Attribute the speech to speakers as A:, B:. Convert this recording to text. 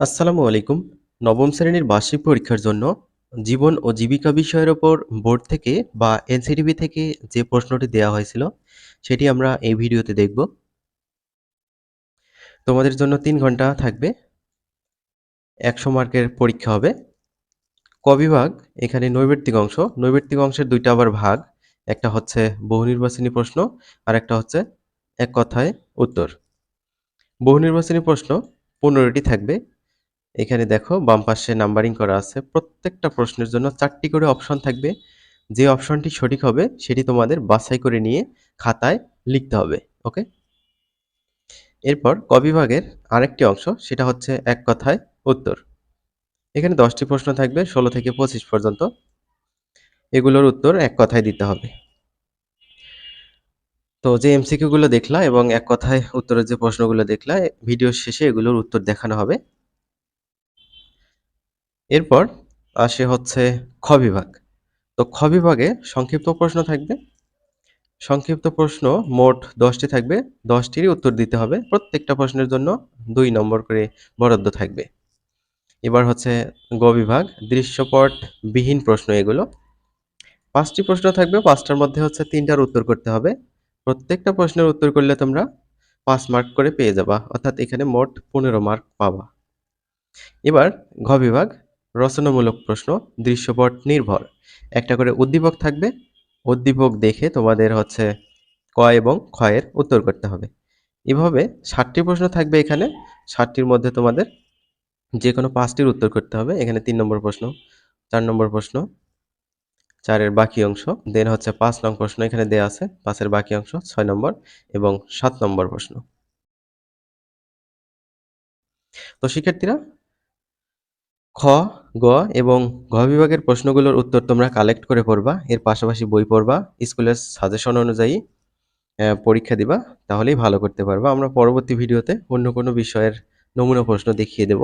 A: আসসালামু আলাইকুম। নবম শ্রেণির বার্ষিক পরীক্ষার জন্য জীবন ও জীবিকা বিষয়ের ওপর বোর্ড থেকে বা এনসিটিবি থেকে যে প্রশ্নটি দেয়া হয়েছিল, সেটি আমরা এই ভিডিওতে দেখব। তোমাদের জন্য তিন ঘণ্টা থাকবে। ১০০ মার্কের পরীক্ষা হবে। ক বিভাগ এখানে নৈর্ব্যক্তিক অংশ। নৈর্ব্যক্তিক অংশের দুইটা আবার ভাগ। একটা হচ্ছে বহুনির্বাচনী প্রশ্ন, আর একটা হচ্ছে এক কথায় উত্তর। বহুনির্বাচনী প্রশ্ন পনেরোটি থাকবে। এখানে দেখো বাম পাশে নাম্বারিং করা আছে। প্রত্যেকটা প্রশ্নের জন্য চারটি করে অপশন থাকবে। যে অপশনটি সঠিক হবে সেটি তোমাদের বাছাই করে নিয়ে খাতায় লিখতে হবে। ওকে? এরপর ক বিভাগের আরেকটি অংশ সেটা হচ্ছে এক কথায় উত্তর। এখানে দশটি প্রশ্ন থাকবে ১৬ থেকে ২৫ পর্যন্ত। এগুলোর উত্তর এক কথায় দিতে হবে। তো যে এমসিকিউগুলো দেখলা এবং এক কথায় উত্তরের যে প্রশ্নগুলো দেখলা, ভিডিও শেষে এগুলোর উত্তর দেখানো হবে। এরপর আসে হচ্ছে খ বিভাগ। তো খ বিভাগে সংক্ষিপ্ত প্রশ্ন থাকবে। সংক্ষিপ্ত প্রশ্ন মোট দশটি থাকবে। ১০ টিরই উত্তর দিতে হবে। প্রত্যেকটা প্রশ্নের জন্য দুই নম্বর করে বরাদ্দ থাকবে। এবার হচ্ছে গ বিভাগ, দৃশ্যপট বিহীন প্রশ্ন এগুলো। পাঁচটি প্রশ্ন থাকবে। পাঁচটার মধ্যে হচ্ছে তিনটার উত্তর করতে হবে। প্রত্যেকটা প্রশ্নের উত্তর করলে তোমরা পাঁচ মার্ক করে পেয়ে যাবা। অর্থাৎ এখানে মোট ১৫ মার্ক পাবা। এবার ঘ বিভাগ রচনামূলক প্রশ্ন দৃশ্যপট নির্ভর। একটা করে উদ্দীপক থাকবে। উদ্দীপক দেখে তোমাদের হচ্ছে ক এবং ক্ষয়ের উত্তর করতে হবে। এভাবে ৬০ টি প্রশ্ন থাকবে এখানে। ৬০ টির মধ্যে তোমাদের যে কোনো পাঁচটির উত্তর করতে হবে। এখানে তিন নম্বর প্রশ্ন, চার নম্বর প্রশ্ন, চারের বাকি অংশ, দেন হচ্ছে পাঁচ নং প্রশ্ন এখানে দেওয়া আছে। পাঁচের বাকি অংশ, ছয় নম্বর এবং সাত নম্বর প্রশ্ন। তো শিক্ষার্থীরা খ, গ এবং ঘ বিভাগের প্রশ্নগুলোর উত্তর তোমরা কালেক্ট করে পড়বা। এর পাশাপাশি বই পড়বা। স্কুলের সাজেশন অনুযায়ী পরীক্ষা দিবা। তাহলেই ভালো করতে পারবা। আমরা পরবর্তী ভিডিওতে অন্য কোনো বিষয়ের নমুনা প্রশ্ন দেখিয়ে দেব।